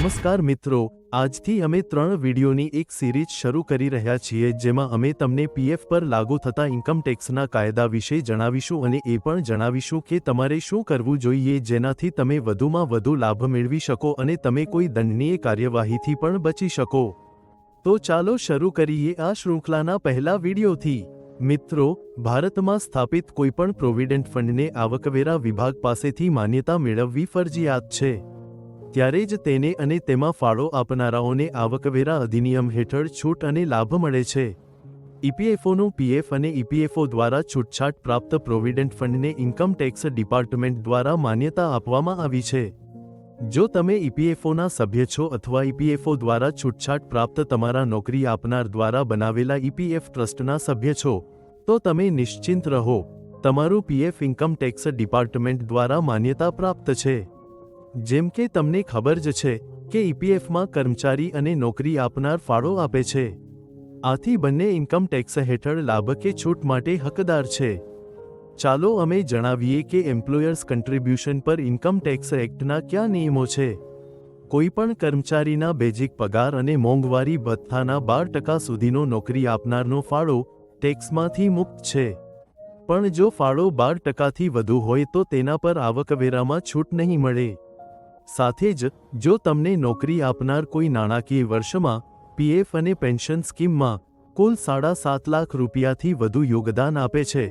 નમસ્કાર મિત્રો, આજથી અમે ત્રણ વિડીયોની એક સિરીઝ શરૂ કરી રહ્યા છીએ જેમાં અમે તમને પીએફ પર લાગુ થતા ઇન્કમ ટેક્સના કાયદા વિશે જણાવીશું અને એ પણ જણાવીશું કે તમારે શું કરવું જોઈએ જેનાથી તમે વધુમાં વધુ લાભ મેળવી શકો અને તમે કોઈ દંડનીય કાર્યવાહીથી પણ બચી શકો. તો ચાલો શરૂ કરીએ આ શૃંખલાના પહેલા વિડીયોથી. મિત્રો, ભારતમાં સ્થાપિત કોઈપણ પ્રોવિડન્ટ ફંડને આવકવેરા વિભાગ પાસેથી માન્યતા મેળવવી ફરજિયાત છે. ત્યારે જ તેને અને તેમાં ફાળો આપનારાઓને આવકવેરા અધિનિયમ હેઠળ છૂટ અને લાભ મળે છે. ઈપીએફઓનું પીએફ અને ઈપીએફઓ દ્વારા છૂટછાટ પ્રાપ્ત પ્રોવિડન્ટ ફંડને ઇન્કમ ટેક્સ ડિપાર્ટમેન્ટ દ્વારા માન્યતા આપવામાં આવી છે. જો તમે ઈપીએફઓના સભ્ય છો અથવા ઈપીએફઓ દ્વારા છૂટછાટ પ્રાપ્ત તમારા નોકરી આપનાર દ્વારા બનાવેલા ઈપીએફ ટ્રસ્ટના સભ્ય છો, તો તમે નિશ્ચિંત રહો. તમારું પીએફ ઇન્કમ ટેક્સ ડિપાર્ટમેન્ટ દ્વારા માન્યતા પ્રાપ્ત છે. જેમ કે તમને ખબર જ છે કે ઈપીએફમાં કર્મચારી અને નોકરી આપનાર ફાળો આપે છે. આથી બંને ઇન્કમ ટેક્સ હેઠળ લાભ કે છૂટ માટે હકદાર છે. ચાલો અમે જણાવીએ કે એમ્પ્લોયર્સ કન્ટ્રીબ્યુશન પર ઇન્કમ ટેક્સ એક્ટના કયા નિયમો છે. કોઈપણ કર્મચારીના બેઝિક પગાર અને મોંઘવારી ભથ્થાના બાર ટકા સુધીનો નોકરી આપનારનો ફાળો ટેક્સમાંથી મુક્ત છે. પણ જો ફાળો બાર ટકાથી વધુ હોય તો તેના પર આવકવેરામાં છૂટ નહીં મળે. સાથે જ, જો તમને નોકરી આપનાર કોઈ નાણાકીય વર્ષમાં, પીએફ અને પેન્શન સ્કીમમાં, કુલ સાડા સાત લાખ રૂપિયાથી વધુ યોગદાન આપે છે,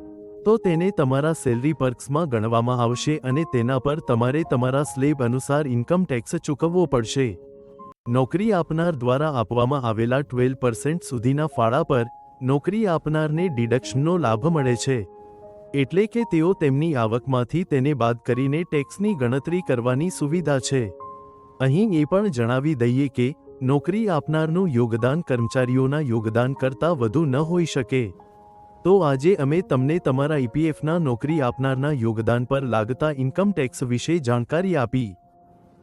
તો તેને તમારા સેલરી પર્ક્સમાં ગણવામાં આવશે અને તેના પર તમારે તમારા સ્લેબ અનુસાર ઇન્કમ ટેક્સ ચૂકવવો પડશે. નોકરી આપનાર દ્વારા આપવામાં આવેલા ટ્વેલ્વ પર્સન્ટ સુધીના ફાળા પર, નોકરી આપનારને ડિડક્શનનો લાભ મળે છે. એટલે કે તેઓ તેમની આવકમાંથી તેને બાદ કરીને ટેક્સની ગણતરી કરવાની સુવિધા છે. અહીં એ પણ જણાવી દઈએ કે, નોકરી આપનારનું યોગદાન કર્મચારીઓના યોગદાન કરતાં વધુ ન હોઈ શકે. તો આજે અમે તમને તમારા ઈપીએફના નોકરી આપનારના યોગદાન પર લાગતા ઇન્કમ ટેક્સ વિશે જાણકારી આપી.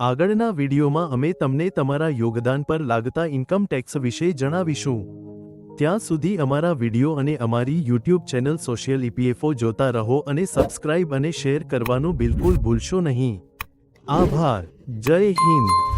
આગળના વિડીયોમાં અમે તમને તમારા યોગદાન પર લાગતા ઇન્કમ ટેક્સ વિશે જણાવીશું. ત્યાં સુધી અમારા વીડિયો અને અમારી યુટ્યુબ ચેનલ સોશિયલ ઈપીએફઓ જોતા રહો અને સબસ્ક્રાઇબ અને શેર કરવાનું બિલકુલ ભૂલશો નહીં. આભાર. જય હિન્દ.